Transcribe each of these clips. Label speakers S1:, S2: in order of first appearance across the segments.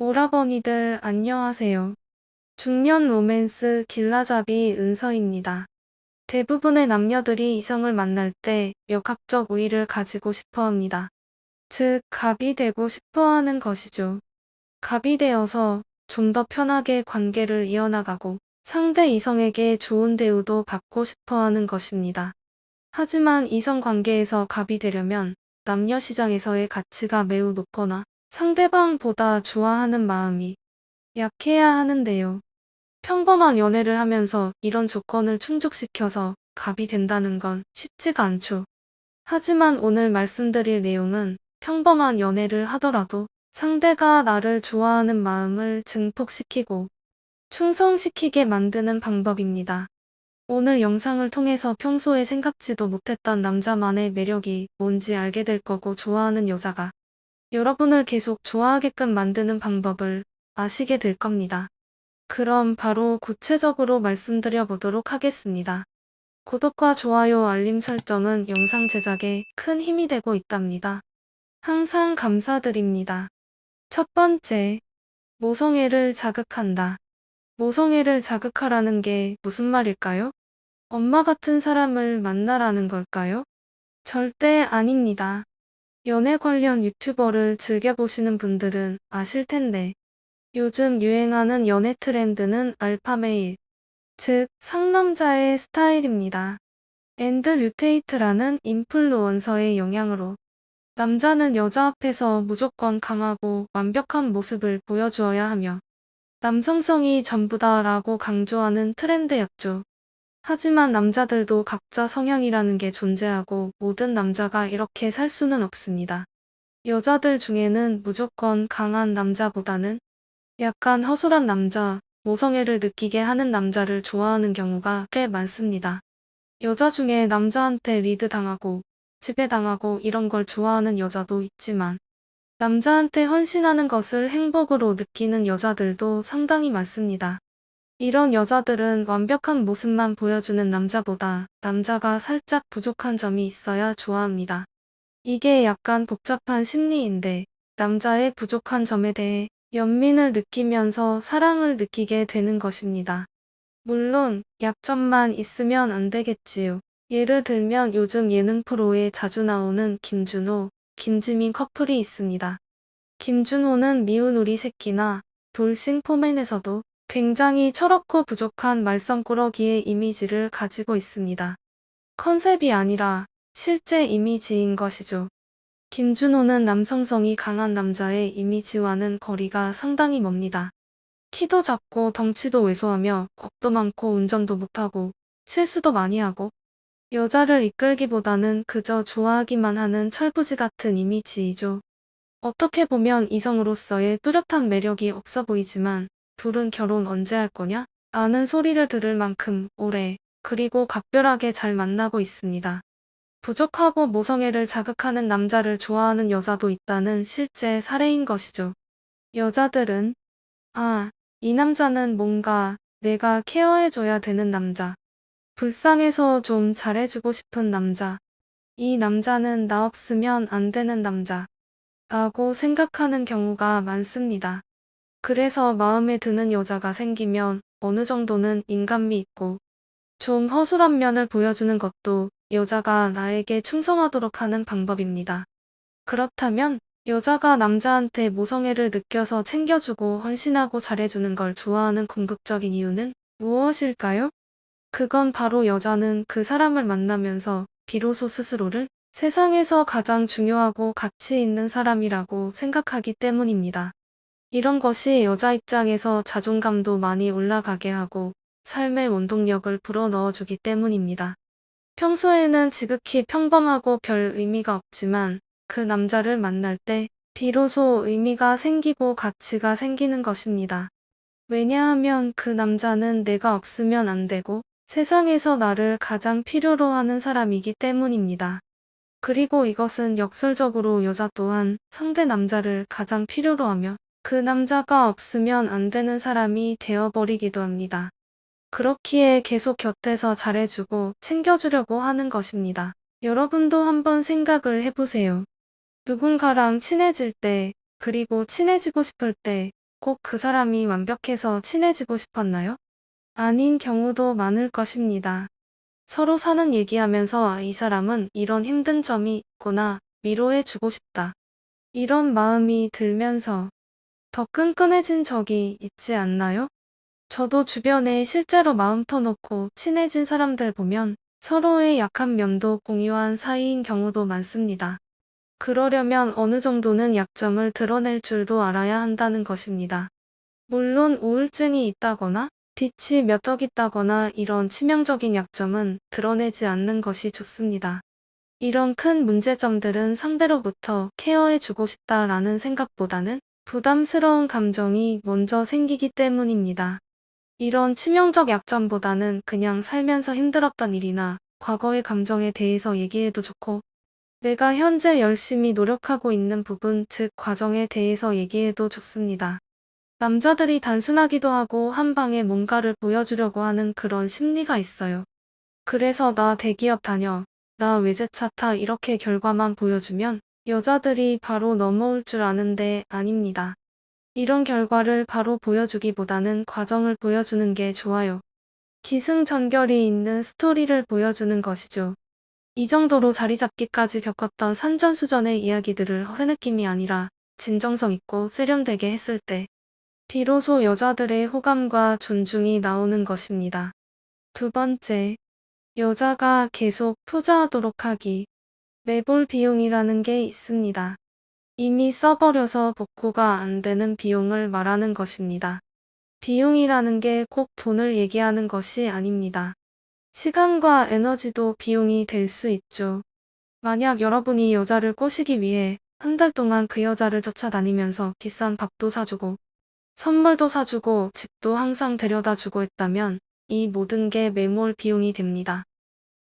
S1: 오라버니들 안녕하세요. 중년 로맨스 길라잡이 은서입니다. 대부분의 남녀들이 이성을 만날 때 역학적 우위를 가지고 싶어 합니다. 즉, 갑이 되고 싶어 하는 것이죠. 갑이 되어서 좀 더 편하게 관계를 이어나가고 상대 이성에게 좋은 대우도 받고 싶어 하는 것입니다. 하지만 이성 관계에서 갑이 되려면 남녀 시장에서의 가치가 매우 높거나 상대방보다 좋아하는 마음이 약해야 하는데요. 평범한 연애를 하면서 이런 조건을 충족시켜서 갑이 된다는 건 쉽지가 않죠. 하지만 오늘 말씀드릴 내용은 평범한 연애를 하더라도 상대가 나를 좋아하는 마음을 증폭시키고 충성시키게 만드는 방법입니다. 오늘 영상을 통해서 평소에 생각지도 못했던 남자만의 매력이 뭔지 알게 될 거고 좋아하는 여자가 여러분을 계속 좋아하게끔 만드는 방법을 아시게 될 겁니다. 그럼 바로 구체적으로 말씀드려 보도록 하겠습니다. 구독과 좋아요, 알림 설정은 영상 제작에 큰 힘이 되고 있답니다. 항상 감사드립니다. 첫 번째, 모성애를 자극한다. 모성애를 자극하라는 게 무슨 말일까요? 엄마 같은 사람을 만나라는 걸까요? 절대 아닙니다. 연애 관련 유튜버를 즐겨보시는 분들은 아실 텐데, 요즘 유행하는 연애 트렌드는 알파메일, 즉, 상남자의 스타일입니다. 앤드 류테이트라는 인플루언서의 영향으로 남자는 여자 앞에서 무조건 강하고 완벽한 모습을 보여주어야 하며 남성성이 전부다 라고 강조하는 트렌드였죠. 하지만 남자들도 각자 성향이라는 게 존재하고 모든 남자가 이렇게 살 수는 없습니다. 여자들 중에는 무조건 강한 남자보다는 약간 허술한 남자, 모성애를 느끼게 하는 남자를 좋아하는 경우가 꽤 많습니다. 여자 중에 남자한테 리드 당하고 지배당하고 이런 걸 좋아하는 여자도 있지만 남자한테 헌신하는 것을 행복으로 느끼는 여자들도 상당히 많습니다. 이런 여자들은 완벽한 모습만 보여주는 남자보다 남자가 살짝 부족한 점이 있어야 좋아합니다. 이게 약간 복잡한 심리인데 남자의 부족한 점에 대해 연민을 느끼면서 사랑을 느끼게 되는 것입니다. 물론 약점만 있으면 안 되겠지요. 예를 들면 요즘 예능 프로에 자주 나오는 김준호, 김지민 커플이 있습니다. 김준호는 미운 우리 새끼나 돌싱 포맨에서도 굉장히 철없고 부족한 말썽꾸러기의 이미지를 가지고 있습니다. 컨셉이 아니라 실제 이미지인 것이죠. 김준호는 남성성이 강한 남자의 이미지와는 거리가 상당히 멉니다. 키도 작고 덩치도 왜소하며 겁도 많고 운전도 못하고 실수도 많이 하고 여자를 이끌기보다는 그저 좋아하기만 하는 철부지 같은 이미지이죠. 어떻게 보면 이성으로서의 뚜렷한 매력이 없어 보이지만 둘은 결혼 언제 할 거냐? 아는 소리를 들을 만큼 오래 그리고 각별하게 잘 만나고 있습니다. 부족하고 모성애를 자극하는 남자를 좋아하는 여자도 있다는 실제 사례인 것이죠. 여자들은 아, 이 남자는 뭔가 내가 케어해줘야 되는 남자. 불쌍해서 좀 잘해주고 싶은 남자. 이 남자는 나 없으면 안 되는 남자. 라고 생각하는 경우가 많습니다. 그래서 마음에 드는 여자가 생기면 어느 정도는 인간미 있고 좀 허술한 면을 보여주는 것도 여자가 나에게 충성하도록 하는 방법입니다. 그렇다면 여자가 남자한테 모성애를 느껴서 챙겨주고 헌신하고 잘해주는 걸 좋아하는 궁극적인 이유는 무엇일까요? 그건 바로 여자는 그 사람을 만나면서 비로소 스스로를 세상에서 가장 중요하고 가치 있는 사람이라고 생각하기 때문입니다. 이런 것이 여자 입장에서 자존감도 많이 올라가게 하고 삶의 원동력을 불어넣어주기 때문입니다. 평소에는 지극히 평범하고 별 의미가 없지만 그 남자를 만날 때 비로소 의미가 생기고 가치가 생기는 것입니다. 왜냐하면 그 남자는 내가 없으면 안 되고 세상에서 나를 가장 필요로 하는 사람이기 때문입니다. 그리고 이것은 역설적으로 여자 또한 상대 남자를 가장 필요로 하며 그 남자가 없으면 안 되는 사람이 되어버리기도 합니다. 그렇기에 계속 곁에서 잘해주고 챙겨주려고 하는 것입니다. 여러분도 한번 생각을 해보세요. 누군가랑 친해질 때, 그리고 친해지고 싶을 때, 꼭 그 사람이 완벽해서 친해지고 싶었나요? 아닌 경우도 많을 것입니다. 서로 사는 얘기하면서 아, 이 사람은 이런 힘든 점이 있구나 위로해주고 싶다. 이런 마음이 들면서 더 끈끈해진 적이 있지 않나요? 저도 주변에 실제로 마음 터놓고 친해진 사람들 보면 서로의 약한 면도 공유한 사이인 경우도 많습니다. 그러려면 어느 정도는 약점을 드러낼 줄도 알아야 한다는 것입니다. 물론 우울증이 있다거나 빛이 몇억 있다거나 이런 치명적인 약점은 드러내지 않는 것이 좋습니다. 이런 큰 문제점들은 상대로부터 케어해주고 싶다라는 생각보다는 부담스러운 감정이 먼저 생기기 때문입니다. 이런 치명적 약점보다는 그냥 살면서 힘들었던 일이나 과거의 감정에 대해서 얘기해도 좋고 내가 현재 열심히 노력하고 있는 부분, 즉 과정에 대해서 얘기해도 좋습니다. 남자들이 단순하기도 하고 한 방에 뭔가를 보여주려고 하는 그런 심리가 있어요. 그래서 나 대기업 다녀, 나 외제차 타 이렇게 결과만 보여주면 여자들이 바로 넘어올 줄 아는데 아닙니다. 이런 결과를 바로 보여주기보다는 과정을 보여주는 게 좋아요. 기승전결이 있는 스토리를 보여주는 것이죠. 이 정도로 자리 잡기까지 겪었던 산전수전의 이야기들을 허세 느낌이 아니라 진정성 있고 세련되게 했을 때 비로소 여자들의 호감과 존중이 나오는 것입니다. 두 번째, 여자가 계속 투자하도록 하기. 매볼 비용이라는 게 있습니다. 이미 써버려서 복구가 안 되는 비용을 말하는 것입니다. 비용이라는 게 꼭 돈을 얘기하는 것이 아닙니다. 시간과 에너지도 비용이 될 수 있죠. 만약 여러분이 여자를 꼬시기 위해 한 달 동안 그 여자를 쫓아다니면서 비싼 밥도 사주고 선물도 사주고 집도 항상 데려다 주고 했다면 이 모든 게 매몰 비용이 됩니다.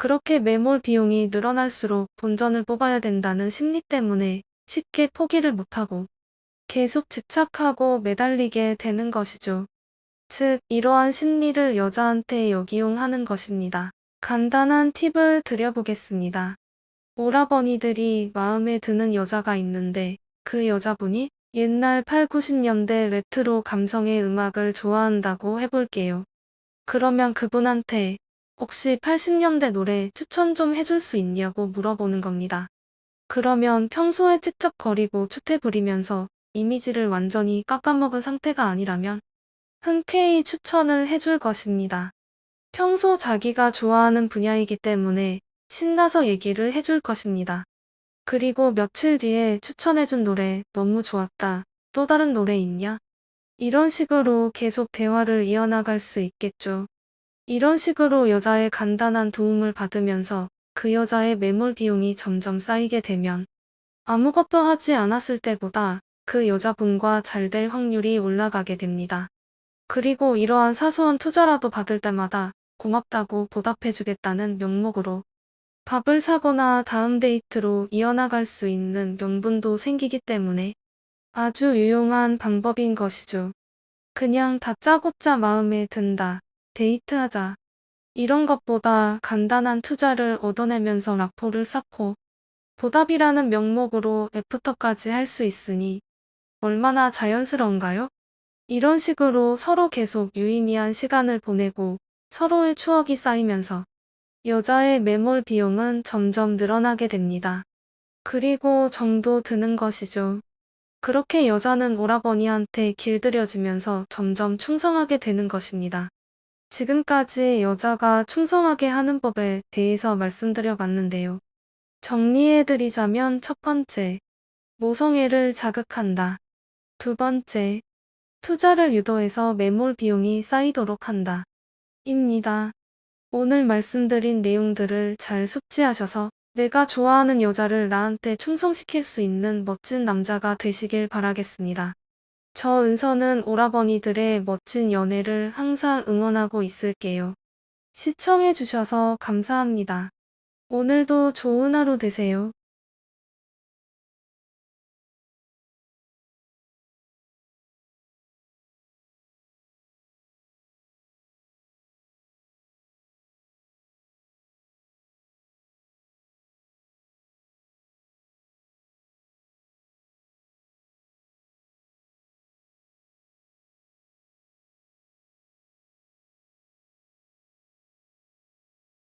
S1: 그렇게 매몰 비용이 늘어날수록 본전을 뽑아야 된다는 심리 때문에 쉽게 포기를 못하고 계속 집착하고 매달리게 되는 것이죠. 즉, 이러한 심리를 여자한테 역이용하는 것입니다. 간단한 팁을 드려보겠습니다. 오라버니들이 마음에 드는 여자가 있는데 그 여자분이 옛날 8, 90년대 레트로 감성의 음악을 좋아한다고 해볼게요. 그러면 그분한테 혹시 80년대 노래 추천 좀 해줄 수 있냐고 물어보는 겁니다. 그러면 평소에 찝쩍거리고 추태 부리면서 이미지를 완전히 깎아먹은 상태가 아니라면 흔쾌히 추천을 해줄 것입니다. 평소 자기가 좋아하는 분야이기 때문에 신나서 얘기를 해줄 것입니다. 그리고 며칠 뒤에 추천해준 노래 너무 좋았다. 또 다른 노래 있냐? 이런 식으로 계속 대화를 이어나갈 수 있겠죠. 이런 식으로 여자의 간단한 도움을 받으면서 그 여자의 매몰 비용이 점점 쌓이게 되면 아무것도 하지 않았을 때보다 그 여자분과 잘 될 확률이 올라가게 됩니다. 그리고 이러한 사소한 투자라도 받을 때마다 고맙다고 보답해주겠다는 명목으로 밥을 사거나 다음 데이트로 이어나갈 수 있는 명분도 생기기 때문에 아주 유용한 방법인 것이죠. 그냥 다짜고짜 마음에 든다. 데이트하자. 이런 것보다 간단한 투자를 얻어내면서 라포를 쌓고 보답이라는 명목으로 애프터까지 할 수 있으니 얼마나 자연스러운가요? 이런 식으로 서로 계속 유의미한 시간을 보내고 서로의 추억이 쌓이면서 여자의 매몰 비용은 점점 늘어나게 됩니다. 그리고 정도 드는 것이죠. 그렇게 여자는 오라버니한테 길들여지면서 점점 충성하게 되는 것입니다. 지금까지 여자가 충성하게 하는 법에 대해서 말씀드려 봤는데요. 정리해드리자면 첫 번째, 모성애를 자극한다. 두 번째, 투자를 유도해서 매몰 비용이 쌓이도록 한다. 입니다. 오늘 말씀드린 내용들을 잘 숙지하셔서 내가 좋아하는 여자를 나한테 충성시킬 수 있는 멋진 남자가 되시길 바라겠습니다. 저 은서는 오라버니들의 멋진 연애를 항상 응원하고 있을게요. 시청해주셔서 감사합니다. 오늘도 좋은 하루 되세요.